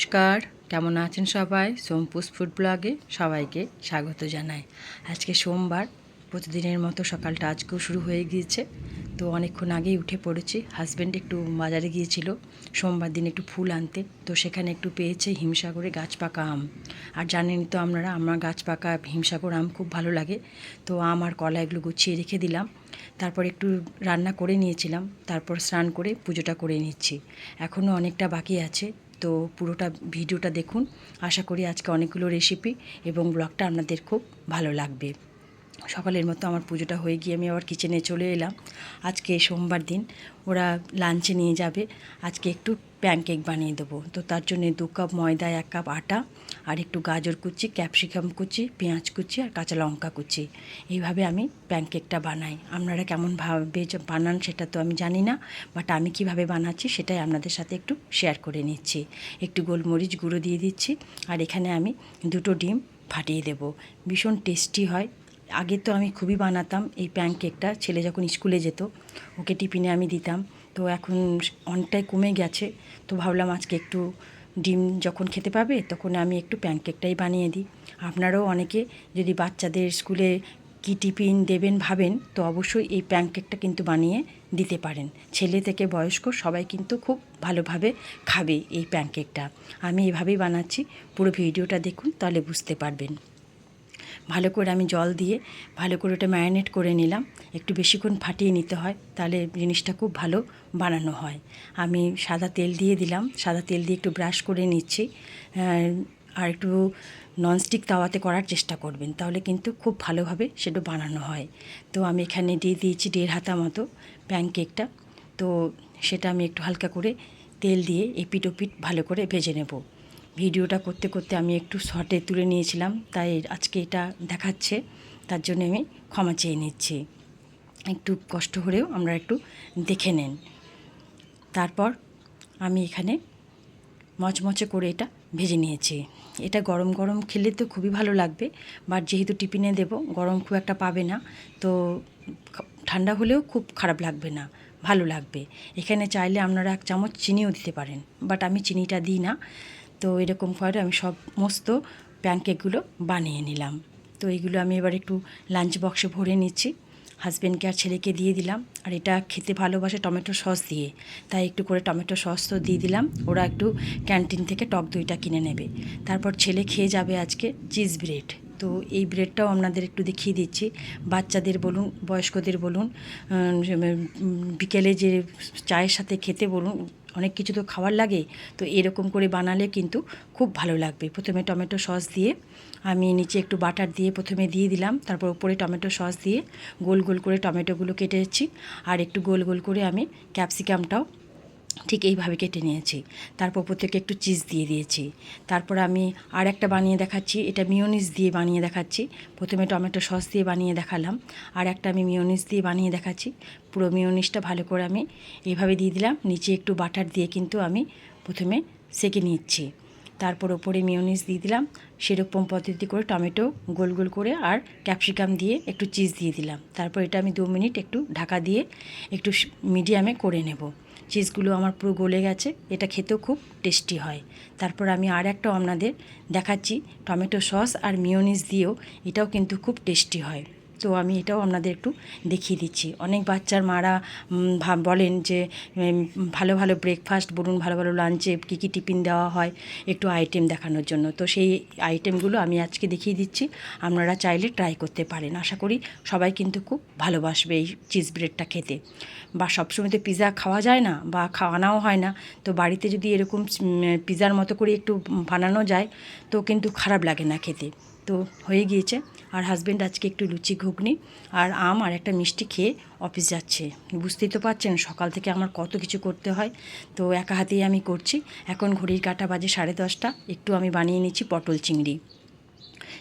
নমস্কার। কেমন আছেন সবাই? সোমপুস ফুড ব্লগে সবাইকে স্বাগত জানাই। আজকে সোমবার, প্রতিদিনের মতো সকালটা আজকেও শুরু হয়ে গিয়েছে। তো অনেকক্ষণ আগেই উঠে পড়েছি। হাজব্যান্ড একটু বাজারে গিয়েছিল, সোমবার দিন একটু ফুল আনতে। তো সেখানে একটু পেয়েছে হিমসাগরে গাছ পাকা আম। আর জানেনই তো আপনারা, আমার গাছ পাকা হিমসাগর আম খুব ভালো লাগে। তো আম আর কলা এগুলো গুছিয়ে রেখে দিলাম। তারপর একটু রান্না করে নিয়েছিলাম। তারপর স্নান করে পুজোটা করে নিচ্ছি। এখনও অনেকটা বাকি আছে। তো পুরোটা ভিডিওটা দেখুন। আশা করি আজকে অনেকগুলো রেসিপি এবং ব্লগটা আপনাদের খুব ভালো লাগবে। সকালের মতো আমার পুজোটা হয়ে গিয়ে আমি আবার কিচেনে চলে এলাম। আজকে সোমবার দিন, ওরা লাঞ্চে নিয়ে যাবে। আজকে একটু প্যানকেক বানিয়ে দেবো। তো তার জন্য দু কাপ ময়দা, এক কাপ আটা, আর একটু গাজর কুচি ক্যাপসিকাম কুচি, পেঁয়াজ কুচি, আর কাঁচা লঙ্কা কুচি। এইভাবে আমি প্যানকেকটা বানাই। আপনারা কেমনভাবে বানান সেটা তো আমি জানি না বাট আমি কীভাবে বানাচ্ছি সেটাই আপনাদের সাথে একটু শেয়ার করে নিচ্ছি। একটু গোলমরিচ গুঁড়ো দিয়ে দিচ্ছি, আর এখানে আমি দুটো ডিম ফাটিয়ে দেবো। ভীষণ টেস্টি হয় আগে তো আমি খুবই বানাতাম এই প্যানকেকটা ছেলে যখন স্কুলে যেত, ওকে টিফিনে আমি দিতাম। তো এখন অনেকটাই কমে গেছে। তো ভাবলাম আজকে একটু ডিম যখন খেতে পাবে, তখন আমি একটু প্যানকেকটাই বানিয়ে দিই। আপনারাও অনেকে যদি বাচ্চাদের স্কুলে কী টিফিন দেবেন ভাবেন, তো অবশ্যই এই প্যানকেকটা কিন্তু বানিয়ে দিতে পারেন। ছেলে থেকে বয়স্ক সবাই কিন্তু খুব ভালোভাবে খাবে এই প্যানকেকটা আমি এভাবেই বানাচ্ছি। পুরো ভিডিওটা দেখুন, তাহলে বুঝতে পারবেন। ভালো করে আমি জল দিয়ে ভালো করে ওটা ম্যারিনেট করে নিলাম। একটু বেশিক্ষণ ফাটিয়ে নিতে হয়, তাহলে জিনিসটা খুব ভালো বানানো হয়। আমি সাদা তেল দিয়ে দিলাম, সাদা তেল দিয়ে একটু ব্রাশ করে নিচ্ছি। আর একটু ননস্টিক তাওয়াতে করার চেষ্টা করবেন, তাহলে কিন্তু খুব ভালোভাবে সেটা বানানো হয়। তো আমি এখানে দিয়ে দিয়েছি দেড় হাতা মতো প্যানকেকটা তো সেটা আমি একটু হালকা করে তেল দিয়ে এপিট ওপিট ভালো করে ভেজে নেব। ভিডিওটা করতে করতে আমি একটু শর্টে তুলে নিয়েছিলাম, তাই আজকে এটা দেখাচ্ছে, তার জন্য আমি ক্ষমা চেয়ে নিচ্ছি। একটু কষ্ট হলেও আমরা একটু দেখে নেন। তারপর আমি এখানে মচমচে করে এটা ভেজে নিয়েছি। এটা গরম গরম খেলে তো খুবই ভালো লাগবে, বাট যেহেতু টিফিনে দেবো, গরম খুব একটা পাবে না, তো ঠান্ডা হলেও খুব খারাপ লাগবে না, ভালো লাগবে। এখানে চাইলে আপনারা এক চামচ চিনিও দিতে পারেন, বাট আমি চিনিটা দিই না। তো এরকম করে আমি সমস্ত প্যানকেকগুলো বানিয়ে নিলাম। তো এইগুলো আমি এবার একটু লাঞ্চ বক্সে ভরে নিচ্ছি। হাজব্যান্ডকে আর ছেলেকে দিয়ে দিলাম। আর এটা খেতে ভালোবাসে টমেটো সস দিয়ে। তাই একটু করে টমেটো সস তো দিয়ে দিলাম। ওরা একটু ক্যান্টিন থেকে টক দইটা কিনে নেবে। তারপর ছেলে খেয়ে যাবে আজকে চিজ ব্রেড তো এই ব্রেডটাও আপনাদের একটু দেখিয়ে দিচ্ছি। বাচ্চাদের বলুন, বয়স্কদের বলুন বিকেলে যে চায়ের সাথে খেতে বলুন অনেক কিছু তো খাবার লাগে, তো এরকম করে বানালে কিন্তু খুব ভালো লাগবে। প্রথমে টমেটো সস দিয়ে আমি নিচে একটু বাটার দিয়ে প্রথমে দিয়ে দিলাম, তারপর উপরে টমেটো সস দিয়ে গোল গোল করে টমেটোগুলো কেটেছি, আর একটু গোল গোল করে আমি ক্যাপসিকামটাও ঠিক এইভাবে কেটে নিয়েছি। তারপর প্রত্যেকে একটু চিজ দিয়ে দিয়েছি। তারপর আমি আর একটা বানিয়ে দেখাচ্ছি। এটা মিওনিস দিয়ে বানিয়ে দেখাচ্ছি। প্রথমে টমেটো সস দিয়ে বানিয়ে দেখালাম। আর একটা আমি মিওনিস দিয়ে বানিয়ে দেখাচ্ছি। পুরো মিওনিসটা ভালো করে আমি এইভাবে দিয়ে দিলাম। নিচে একটু বাটার দিয়ে কিন্তু আমি প্রথমে সেকে নিচ্ছি। তারপর ওপরে মিওনিস দিয়ে দিলাম। সেরকম পদ্ধতি করে টমেটো গোল গোল করে আর ক্যাপসিকাম দিয়ে একটু চিজ দিয়ে দিলাম। তারপর এটা আমি দু মিনিট একটু ঢাকা দিয়ে একটু মিডিয়ামে করে নেব। চিজগুলো আমার পুরো গলে গেছে, এটা খেতেও খুব টেস্টি হয়। তারপর আমি আর একটা আপনাদের দেখাচ্ছি, টমেটো সস আর মিওনিস দিয়েও এটাও কিন্তু খুব টেস্টি হয়। তো আমি এটাও আপনাদের একটু দেখিয়ে দিচ্ছি। অনেক বাচ্চার মারা বলেন যে ভালো ভালো ব্রেকফাস্ট বলুন ভালো ভালো লাঞ্চে কী কী টিফিন দেওয়া হয়, একটু আইটেম দেখানোর জন্য। তো সেই আইটেমগুলো আমি আজকে দেখিয়ে দিচ্ছি। আপনারা চাইলে ট্রাই করতে পারেন। আশা করি সবাই কিন্তু খুব ভালোবাসবে এই চিজ ব্রেডটা খেতে। বা সবসময় তো পিৎজা খাওয়া যায় না বা খাওয়ানাও হয় না। তো বাড়িতে যদি এরকম পিৎজার মতো করে একটু বানানো যায়, তো কিন্তু খারাপ লাগে না খেতে। তো হয়ে গিয়েছে। আর হাজব্যান্ড আজকে একটু লুচি ঘুগনি আর আম আর একটা মিষ্টি খেয়ে অফিস যাচ্ছে। বুঝতেই তো পারছেন, সকাল থেকে আমার কত কিছু করতে হয়। তো একা হাতেই আমি করছি। এখন ঘড়ির কাটা বাজে সাড়ে দশটা। একটু আমি বানিয়ে নিচ্ছি পটল চিংড়ি।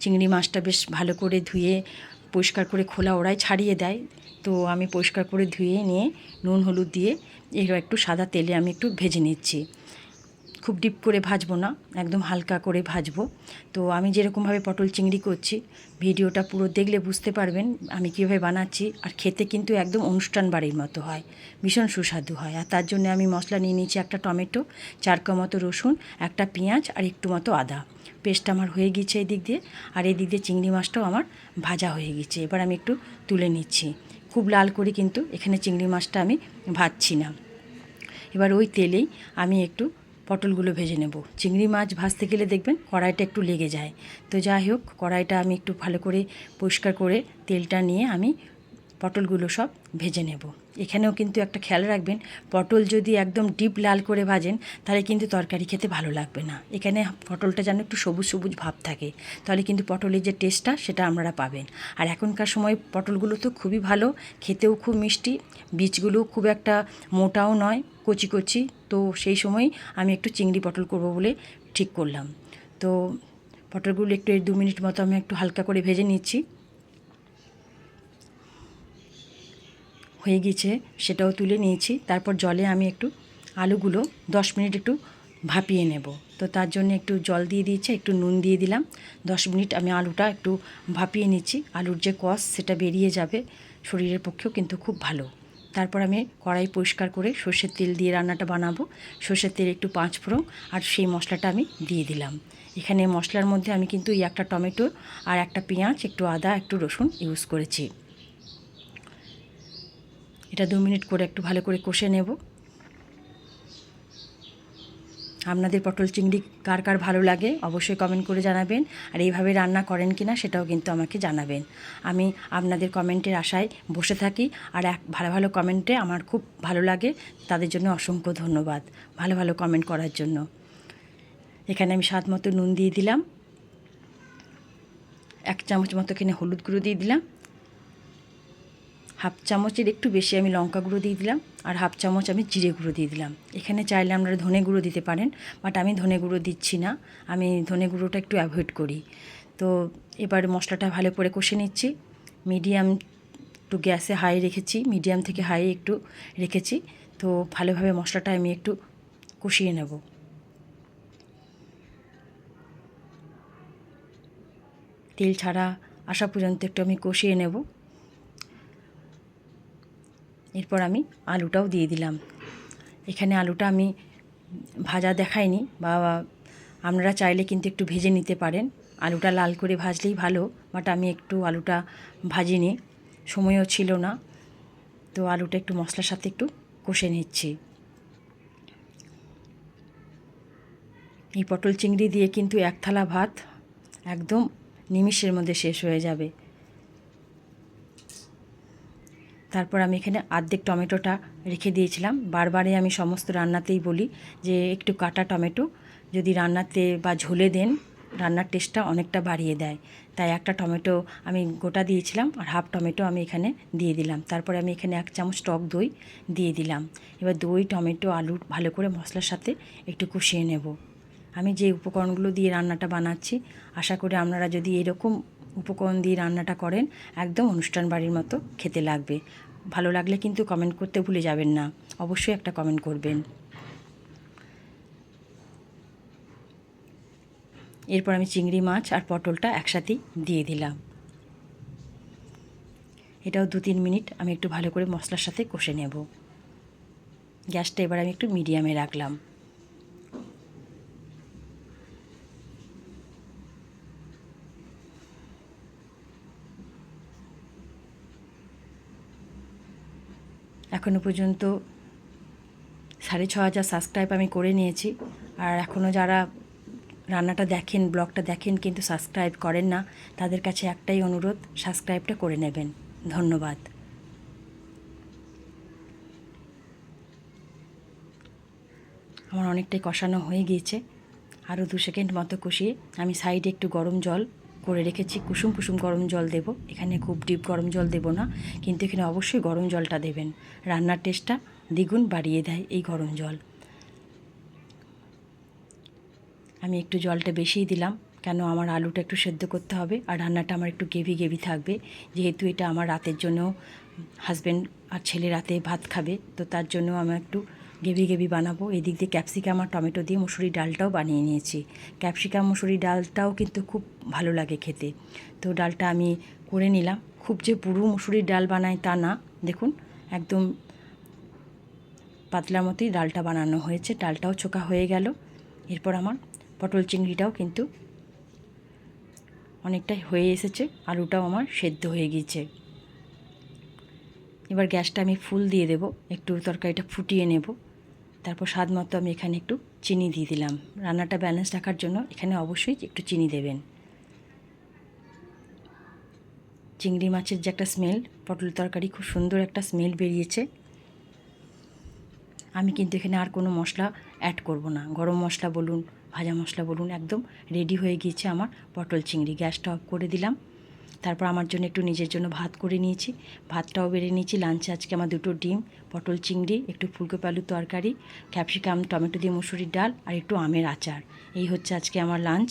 চিংড়ি মাছটা বেশ ভালো করে ধুয়ে, পরিষ্কার করে খোলা ওরাই ছাড়িয়ে দেয়। তো আমি পরিষ্কার করে ধুয়ে নিয়ে নুন, হলুদ দিয়ে এবার একটু সাদা তেলে আমি একটু ভেজে নিচ্ছি। খুব ডিপ করে ভাজবো না, একদম হালকা করে ভাজবো। তো আমি যেরকমভাবে পটল চিংড়ি করছি, ভিডিওটা পুরো দেখলে বুঝতে পারবেন আমি কীভাবে বানাচ্ছি। আর খেতে কিন্তু একদম অনুষ্ঠান বাড়ির মতো হয়, ভীষণ সুস্বাদু হয়। আর তার জন্য আমি মশলা নিয়ে নিয়েছি একটা টমেটো চারকা মতো রসুন, একটা পেঁয়াজ আর একটু মতো আদা। পেস্ট আমার হয়ে গিয়েছে এই দিক দিয়ে, আর এই দিক দিয়ে চিংড়ি মাছটাও আমার ভাজা হয়ে গেছে এবার আমি একটু তুলে নিচ্ছি। খুব লাল করে কিন্তু এখানে চিংড়ি মাছটা আমি ভাজছি না। এবার ওই তেলেই আমি একটু পটলগুলো ভেজে নেব। চিংড়ি মাছ ভাজতে গেলে দেখবেন কড়াইটা একটু লেগে যায়। তো যাই হোক, কড়াইটা আমি একটু ভালো করে পরিষ্কার করে তেলটা নিয়ে আমি পটলগুলো সব ভেজে নেব। এখানেও কিন্তু একটা খেয়াল রাখবেন, পটল যদি একদম ডিপ লাল করে ভাজেন, তাহলে কিন্তু তরকারি খেতে ভালো লাগবে না। এখানে পটলটা যেন একটু সবুজ সবুজ ভাব থাকে, তাহলে কিন্তু পটলের যে টেস্টটা সেটা আপনারা পাবেন। আর এখনকার সময় পটলগুলো তো খুবই ভালো, খেতেও খুব মিষ্টি বীজগুলো খুব একটা মোটাও নয়, কচি কচি। তো সেই সময় আমি একটু চিংড়ি পটল করব বলে ঠিক করলাম। তো পটলগুলো একটু দু মিনিট মতো আমি একটু হালকা করে ভেজে নিচ্ছি। হয়ে গেছে সেটাও তুলে নিয়েছি। তারপর জলে আমি একটু আলুগুলো দশ মিনিট একটু ভাপিয়ে নেব। তো তার জন্য একটু জল দিয়ে দিয়েছি, একটু নুন দিয়ে দিলাম। দশ মিনিট আমি আলুটা একটু ভাপিয়ে নিচ্ছি। আলুর যে কষ, সেটা বেরিয়ে যাবে শরীরের পক্ষেও কিন্তু খুব ভালো। তারপর আমি কড়াই পরিষ্কার করে সর্ষের তেল দিয়ে রান্নাটা বানাবো। সর্ষের তেল একটু পাঁচ ফোড়ন আর সেই মশলাটা আমি দিয়ে দিলাম। এখানে মশলার মধ্যে আমি কিন্তু এই একটা টমেটো আর একটা পেঁয়াজ, একটু আদা, একটু রসুন ইউজ করেছি। এটা দু মিনিট করে একটু ভালো করে কষে নেব। আপনাদের পটল চিংড়ি কার কার ভালো লাগে অবশ্যই কমেন্ট করে জানাবেন। আর এইভাবে রান্না করেন কি না সেটাও কিন্তু আমাকে জানাবেন। আমি আপনাদের কমেন্টের আশায় বসে থাকি আর এক ভালো ভালো কমেন্টে আমার খুব ভালো লাগে। তাদের জন্য অসংখ্য ধন্যবাদ ভালো ভালো কমেন্ট করার জন্য। এখানে আমি স্বাদ মতো নুন দিয়ে দিলাম। এক চামচ মতো এখানে হলুদ গুঁড়ো দিয়ে দিলাম। হাফ চামচের একটু বেশি আমি লঙ্কা গুঁড়ো দিয়ে দিলাম, আর হাফ চামচ আমি জিরে গুঁড়ো দিয়ে দিলাম। এখানে চাইলে আপনারা ধনে গুঁড়ো দিতে পারেন, বাট আমি ধনে গুঁড়ো দিচ্ছি না, আমি ধনে গুঁড়োটা একটু অ্যাভয়েড করি। তো এবার মশলাটা ভালো করে কষে নিচ্ছি, মিডিয়াম একটু গ্যাসে হাই রেখেছি, মিডিয়াম থেকে হাই একটু রেখেছি, তো ভালোভাবে মশলাটা আমি একটু কষিয়ে নেব। তেল ছাড়া আসা পর্যন্ত একটু আমি কষিয়ে নেব। এরপর আমি আলুটাও দিয়ে দিলাম। এখানে আলুটা আমি ভাজা দেখাইনি বা আপনারা চাইলে কিন্তু একটু ভেজে নিতে পারেন। আলুটা লাল করে ভাজলেই ভালো, বাট আমি একটু আলুটা ভাজিনি, সময়ও ছিল না। তো আলুটা একটু মশলার সাথে একটু কষে নিচ্ছি। এই পটল চিংড়ি দিয়ে কিন্তু এক থালা ভাত একদম নিমিষের মধ্যে শেষ হয়ে যাবে। তারপর আমি এখানে আর্ধেক টমেটোটা রেখে দিয়েছিলাম। বারবারে আমি সমস্ত রান্নাতেই বলি যে একটু কাটা টমেটো যদি রান্নাতে বা ঝোলে দেন, রান্নার টেস্টটা অনেকটা বাড়িয়ে দেয়। তাই একটা টমেটো আমি গোটা দিয়েছিলাম আর হাফ টমেটো আমি এখানে দিয়ে দিলাম। তারপরে আমি এখানে এক চামচ টক দই দিয়ে দিলাম। এবার দই, টমেটো, আলু ভালো করে মশলার সাথে একটু কষিয়ে নেব। আমি যে উপকরণগুলো দিয়ে রান্নাটা বানাচ্ছি, আশা করি আপনারা যদি এরকম উপকরণ দিয়ে রান্নাটা করেন, একদম অনুষ্ঠান বাড়ির মতো খেতে লাগবে। ভালো লাগলে কিন্তু কমেন্ট করতে ভুলে যাবেন না। অবশ্যই একটা কমেন্ট করবেন। এরপর আমি চিংড়ি মাছ আর পটলটা একসাথেই দিয়ে দিলাম। এটাও দু তিন মিনিট আমি একটু ভালো করে মশলার সাথে কষে নেব। গ্যাসটা এবার আমি একটু মিডিয়ামে রাখলাম। এখনও পর্যন্ত সাড়ে ছ হাজার সাবস্ক্রাইব আমি করে নিয়েছি। আর এখনও যারা রান্নাটা দেখেন, ব্লগটা দেখেন কিন্তু সাবস্ক্রাইব করেন না, তাদের কাছে একটাই অনুরোধ সাবস্ক্রাইবটা করে নেবেন। ধন্যবাদ। আমার অনেকটাই কষানো হয়ে গিয়েছে। আরও দু সেকেন্ড মতো কষিয়ে আমি সাইডে একটু গরম জল করে রেখেছি, কুসুম কুসুম গরম জল দেব। এখানে খুব ডিপ গরম জল দেব না, কিন্তু এখানে অবশ্যই গরম জলটা দেবেন। রান্নার টেস্টটা দ্বিগুণ বাড়িয়ে দেয় এই গরম জল। আমি একটু জলটা বেশিই দিলাম, কেন আমার আলুটা একটু সেদ্ধ করতে হবে, আর রান্নাটা আমার একটু গেভি গেভি থাকবে। যেহেতু এটা আমার রাতের জন্য হাজব্যান্ড আর ছেলে রাতে ভাত খাবে, তো তার জন্য আমার একটু গেবি গেবি বানাবো। এদিক দিয়ে ক্যাপসিকাম আর টমেটো দিয়ে মুসুরি ডালটাও বানিয়ে নিয়েছি। ক্যাপসিকাম, মুসুরি ডালটাও কিন্তু খুব ভালো লাগে খেতে। তো ডালটা আমি করে নিলাম। খুব যে পুরো মুসুরির ডাল বানাই তা না। দেখুন, একদম পাতলা মতোই ডালটা বানানো হয়েছে। ডালটাও চোকা হয়ে গেল। এরপর আমার পটল চিংড়িটাও কিন্তু অনেকটাই হয়ে এসেছে। আলুটাও আমার সেদ্ধ হয়ে গিয়েছে। এবার গ্যাসটা আমি ফুল দিয়ে দেব। একটু তরকারিটা ফুটিয়ে নেব। তারপর স্বাদ মতো আমি এখানে একটু চিনি দিয়ে দিলাম। রান্নাটা ব্যালেন্স রাখার জন্য এখানে অবশ্যই একটু চিনি দেবেন। চিংড়ি মাছের যে একটা স্মেল পটল তরকারি খুব সুন্দর একটা স্মেল বেরিয়েছে। আমি কিন্তু এখানে আর কোনো মশলা অ্যাড করব না। গরম মশলা বলুন, ভাজা মশলা বলুন, একদম রেডি হয়ে গিয়েছে আমার পটল চিংড়ি। গ্যাসটা অফ করে দিলাম। তারপর আমার জন্য একটু নিজের জন্য ভাত করে নিয়েছি। ভাতটাও বেড়ে নিয়েছি। লাঞ্চে আজকে আমার দুটো ডিম, পটল চিংড়ি, একটু ফুলকপি আলুর তরকারি ক্যাপসিকাম টমেটো দিয়ে মুসুরির ডাল আর একটু আমের আচার। এই হচ্ছে আজকে আমার লাঞ্চ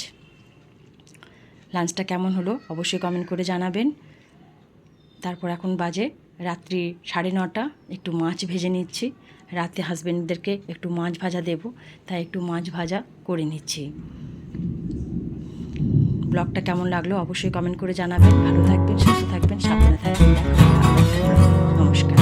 লাঞ্চটা কেমন হলো অবশ্যই কমেন্ট করে জানাবেন। তারপর এখন বাজে রাত্রি সাড়ে নটা, একটু মাছ ভেজে নিচ্ছি। রাতে হাজবেন্ডদেরকে একটু মাছ ভাজা দেব, তাই একটু মাছ ভাজা করে নিচ্ছি। ব্লগটা কেমন লাগল অবশ্যই কমেন্ট করে জানাবেন। ভালো থাকবেন সুস্থ থাকবেন সাবধানে থাকবেন। নমস্কার।